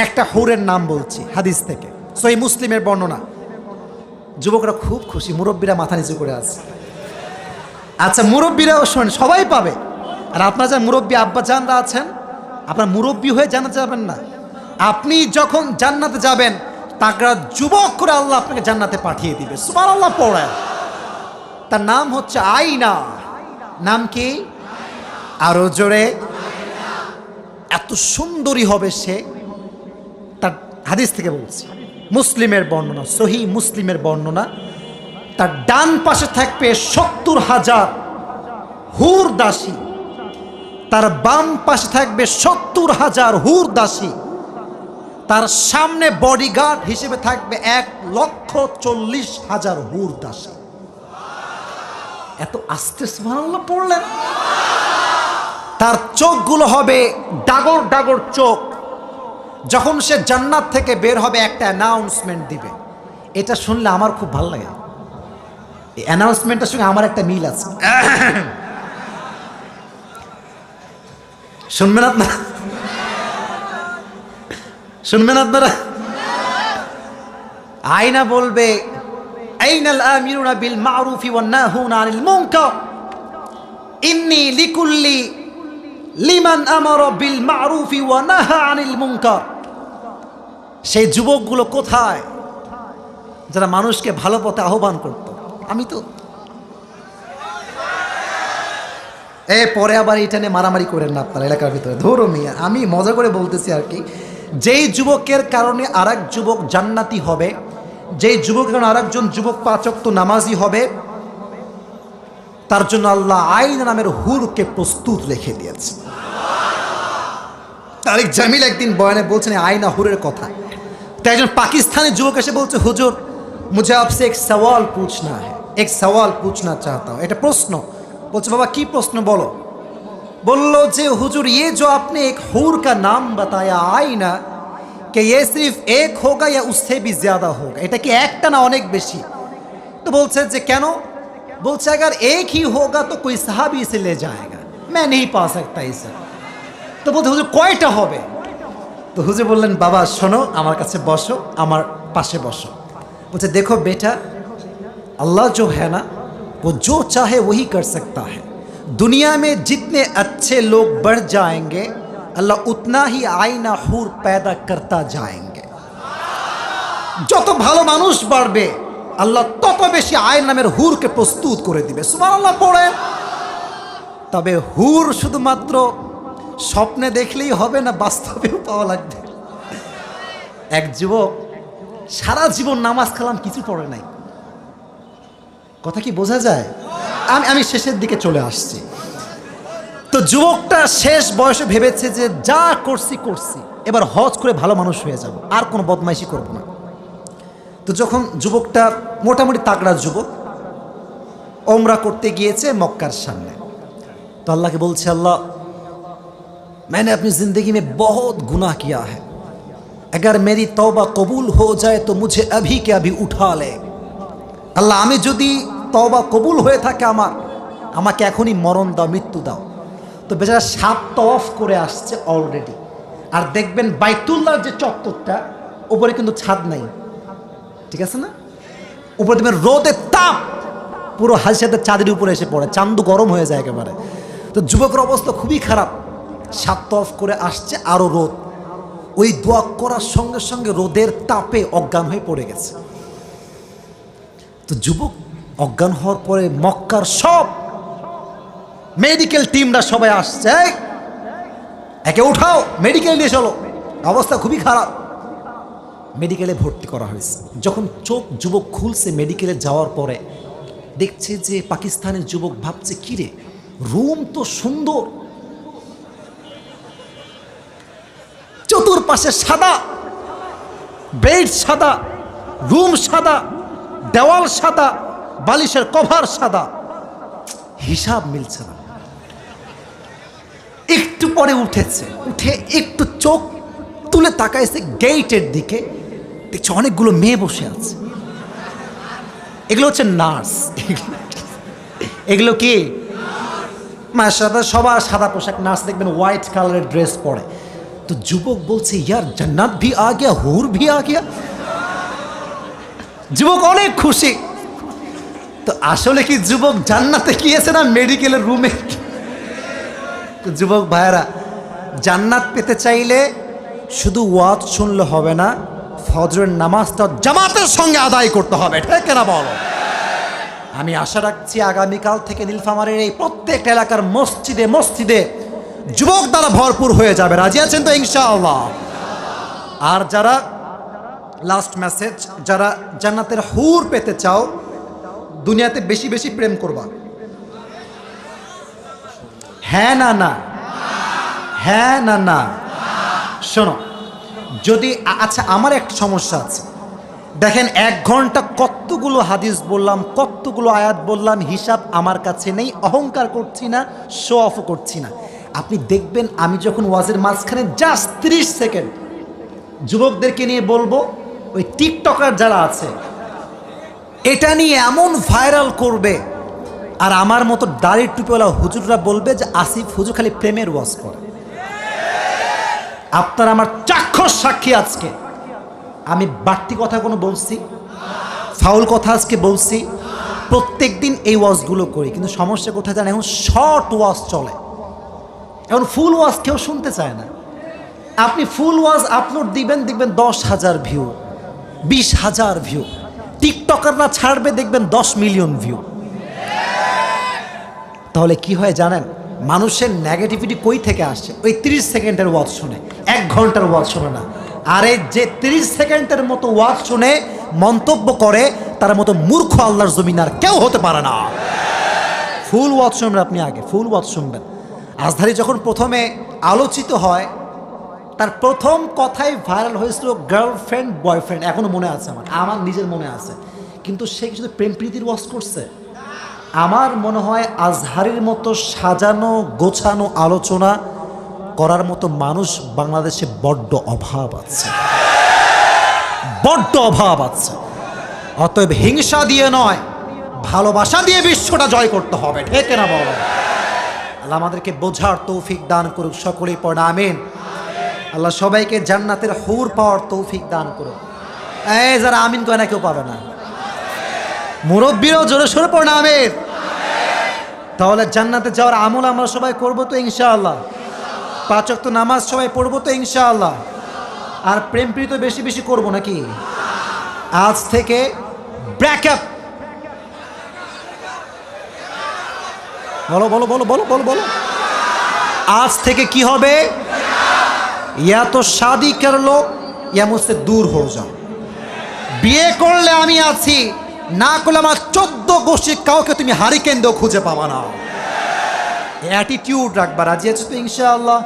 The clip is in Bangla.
একটা হুরের নাম বলছি, হাদিস থেকে। সই মুসলিমের বর্ণনা। যুবকরা খুব খুশি, মুরব্বীরা মাথা নিচু করে আছে। আচ্ছা মুরব্বীরাও শোন সবাই পাবে। আর আপনার যা মুরব্বী আব্বা জানরা আছেন, আপনার মুরব্বী হয়ে জানাতে যাবেন না। আপনি যখন জান্নাতে যাবেন তাকরা যুবক করে আল্লাহ আপনাকে জান্নাতে পাঠিয়ে দিবে। সুবার আল্লাহ পড়ায় তার নাম হচ্ছে আইনা নাম কি? আরও জোরে। এত সুন্দরী হবে সে। তার হাদিস থেকে বলছি। মুসলিমের বর্ণনা, সহি মুসলিমের বর্ণনা, তার ডান পাশে থাকবে সত্তর হাজার হুর দাসী। তার বাম পাশে থাকবে সত্তর হাজার হুর দাসী। তার সামনে বডিগার্ড হিসেবে থাকবে এক লক্ষ চল্লিশ হাজার হুর দাসী। এত আস্তে পড়লেন? তার চোখগুলো হবে ডাগর ডাগর চোখ। যখন সে জান্নাত থেকে বের হবে, একটা অ্যানাউন্সমেন্ট দিবে। এটা শুনলে আমার খুব ভালো লাগে। এই অ্যানাউন্সমেন্টের সঙ্গে আমার একটা মিল আছে। শুনবেন আপনারা? শুনবেন আপনারা? আয়না বলবে আমিরুনা বিল মারুফি ওয়ান নাহুনা আনিল মুনকার। ইন্নি লিকুল্লি লিমান আমর বিল মারুফি ওয়া নাহা আনিল মুনকার। সেই যুবকগুলো কোথায়? যারা মানুষকে ভালো পথে আহ্বান করত। আমি তো। এ, পরে আবার এটা নিয়ে মারামারি করেন না আপনার এলাকার ভিতরে। ধরো মিয়া, আমি মজা করে বলতেছি আর কি, যেই যুবকের কারণে আর যুবক জান্নাতি হবে, যেই যুবকের কারণে আরেকজন যুবক পাচক তো নামাজি হবে তার জন্য আল্লাহ আইন নামের হুরকে প্রস্তুত রেখে দিয়েছে। তারেক জামিল একদিন বয়ানে বলছেন আইনা হুরের কথা। তাই একজন পাকিস্তানি যুবক এসে বলছে, হুজুর মুঝে আপসে এক সওয়াল পুছনা হ্যাঁ এক সওয়াল পুছনা চাহতা এটা প্রশ্ন। বলছে, বাবা, কি প্রশ্ন বলো? বলল যে, হুজুর ये जो আপনি এক হুর কা নাম बताया আইনা, কে এ सिर्फ এক होगा ইয়া उससे भी ज़्यादा होगा এটা কি একটা না অনেক বেশি? তো বলছে যে, কেন? बोलते अगर एक ही होगा तो कोई साहब इसे ले जाएगा मैं नहीं पा सकता इसे তো বলতে হুজুর কয়টা হবে তো হুজুর বললেন বাবা শোনো আমার কাছে বসো আমার পাশে বসো বলছে দেখো বেটা अल्लाह जो है ना वो जो चाहे वही कर सकता है दुनिया में जितने अच्छे लोग बढ़ जाएंगे अल्लाह उतना ही आईना हूर पैदा करता जाएंगे যত ভালো মানুষ বাড়বে আল্লাহ তত বেশি আয়ের নামের হুরকে প্রস্তুত করে দিবে। সুমান আল্লাহ পড়ে। তবে হুর শুধুমাত্র স্বপ্নে দেখলেই হবে না, বাস্তবেও পাওয়া লাগবে। এক যুবক, সারা জীবন নামাজ কালাম কিছু পড়ে নাই। কথা কি বোঝা যায়? আমি আমি শেষের দিকে চলে আসছি। তো যুবকটা শেষ বয়সে ভেবেছে যে যা করছি করছি। এবার হজ করে ভালো মানুষ হয়ে যাব। আর কোনো বদমাইশি করব না। তো যখন যুবকটা মোটামুটি তাগড়া যুবক ওমরা করতে গিয়েছে মক্কার সামনে তো আল্লাহকে বলছে আল্লাহ मैंने अपनी ज़िंदगी में बहुत गुनाह किया है अगर मेरी तौबा कबूल हो जाए तो मुझे अभी के अभी उठा ले আল্লাহ আমি যদি তওবা কবুল হয়ে থাকে আমার আমাকে এখনই মরণ দাও মৃত্যু দাও তো বেচারা সাত তফ করে আসছে অলরেডি আর দেখবেন বাইতুল্লাহর যে চত্বরটা উপরে কিন্তু ছাদ নাই ঠিক আছে না? উপরে দেখবেন রোদের তাপ, পুরো হাজিসাদের চাঁদের উপরে এসে পড়ে চান্দু গরম হয়ে যায় একেবারে। তো যুবকের অবস্থা খুবই খারাপ। সাত তফ করে আসছে আরও রোদ। ওই দোয়া করার সঙ্গে সঙ্গে রোদের তাপে অজ্ঞান হয়ে পড়ে গেছে। তো যুবক অজ্ঞান হওয়ার পরে মক্কার সব মেডিকেল টিমরা সবাই আসছে একে উঠাও, মেডিকেল নিয়ে চলো। অবস্থা খুবই খারাপ। মেডিকেলে ভর্তি করা হয়েছে। যখন চোখ যুবক খুলছে মেডিকেলে যাওয়ার পরে, দেখছে যে পাকিস্তানের যুবক ভাবছে কিরে রুম তো সুন্দর। চতুর্পাশে সাদা, বেড সাদা, রুম সাদা, দেওয়াল সাদা, বালিশের কভার সাদা। হিসাব মিলছে না। একটু পরে উঠেছে, উঠে একটু চোখ তুলে তাকাইছে গেইটের দিকে। দেখছে অনেকগুলো মেয়ে বসে আছে। এগুলো হচ্ছে নার্স। এগুলো কি? মায়ের সাদা সবার সাদা পোশাক। নার্স দেখবেন হোয়াইট কালারের ড্রেস পরে। তো যুবক বলছে, ইয়ার জান্নাত ভি আ গিয়া, হুর ভি আ গিয়া? যুবক অনেক খুশি। তো আসলে কি যুবক জান্নাতে গিয়েছে না মেডিকেলের রুমে? যুবক ভাইয়েরা, জান্নাত পেতে চাইলে শুধু ওয়াজ শুনলে হবে না ফজরের নামাজটা জামাতের সঙ্গে আদায় করতে হবে, ঠিক না বলো? আমি আশা রাখছি আগামীকাল থেকে নীলফামারের এই প্রত্যেক এলাকার মসজিদে মসজিদে যুবক দ্বারা ভরপুর হয়ে যাবে। রাজি আছেন তো ইনশাআল্লাহ? আর যারা লাস্ট মেসেজ যারা জান্নাতের হুর পেতে চাও, দুনিয়াতে বেশি বেশি প্রেম করবা। হ্যাঁ না না? হ্যাঁ না না? শোনো যদি আচ্ছা আমার একটা সমস্যা আছে। দেখেন, এক ঘণ্টা কতগুলো হাদিস বললাম, কতগুলো আয়াত বললাম, হিসাব আমার কাছে নেই, অহংকার করছি না শো অফও করছি না। আপনি দেখবেন, আমি যখন ওয়াজের মাঝখানে জাস্ট তিরিশ সেকেন্ড যুবকদেরকে নিয়ে বলব, ওই টিকটকার যারা আছে, এটা নিয়ে এমন ভাইরাল করবে, আর আমার মতো দাড়ির টুপিওয়ালা হুজুররা বলবে যে, আসিফ হুজুর খালি প্রেমের ওয়াজ করে। আপনার আমার চাক্ষুষ সাক্ষী আজকে। আমি বাড়তি কথা কোনো বলছি? ফাউল কথা আজকে বলছি? প্রত্যেক দিন এই ওয়াজগুলো করি, কিন্তু সমস্যা কোথায় জানেন? এখন শর্ট ওয়াজ চলে। এখন ফুল ওয়াজ কেউ শুনতে চায় না। আপনি ফুল ওয়াজ আপলোড দিবেন, দেখবেন দশ হাজার ভিউ, বিশ হাজার ভিউ। টিকটকাররা ছাড়বে, দেখবেন দশ মিলিয়ন ভিউ। তাহলে কি হয় জানেন? মানুষের নেগেটিভিটি কই থেকে আসছে? ওই তিরিশ সেকেন্ডের ওয়াজ শুনে। এক ঘণ্টার ওয়াজ শুনে না। আরে যে তিরিশ সেকেন্ডের মতো ওয়াজ শুনে মন্তব্য করে, তার মতো মূর্খ আল্লাহর জমিন আর কেউ হতে পারে না। ফুল ওয়াজ শুনবেন আপনি আগে, ফুল ওয়াজ শুনবেন। আজধারী যখন প্রথমে আলোচিত হয়, তার প্রথম কথাই ভাইরাল হয়েছিল গার্লফ্রেন্ড বয়ফ্রেন্ড এখনও মনে আছে আমার আমার নিজের মনে আছে। কিন্তু সে কি শুধু প্রেম প্রীতির ওয়াজ করছে। আমার মনে হয় আজহারের মতো সাজানো, গোছানো আলোচনা করার মতো মানুষ বাংলাদেশে বড্ড অভাব আছে। বড্ড অভাব আছে। অতএব হিংসা দিয়ে নয়, ভালোবাসা দিয়ে বিশ্বটা জয় করতে হবে, ঠিক না বলো? আল্লাহ আমাদেরকে বোঝার তৌফিক দান করুক, সকলেই পড়া, আমিন। আল্লাহ সবাইকে জান্নাতের হুর পাওয়ার তৌফিক দান করুক। এই যারা আমিন কয় না, কেউ পাবে না। মুরব্বীরাও জোরে সোরে পড়া আমিন। তাহলে জান্নাতে যাওয়ার আমল আমরা সবাই করব তো ইনশাআল্লাহ। পাঁচক তো নামাজ সবাই পড়ব তো ইনশাআল্লাহ। আর প্রেম প্রীত বেশি বেশি করব নাকি? আজ থেকে ব্রেকআপ বলো বলো বলো বলো বলো বলো। আজ থেকে কি হবে? ইয়া তো শাদি কর লো ইয়া মুসে দূর হো যাও। বিয়ে করলে আমি আছি। না করলে আমার চোদ্দ গোষ্ঠী কাউকে তুমি হারিকেন দিয়েও খুঁজে পাবা না। অ্যাটিটিউড রাখবা, রাজি আছো তো ইনশাআল্লাহ?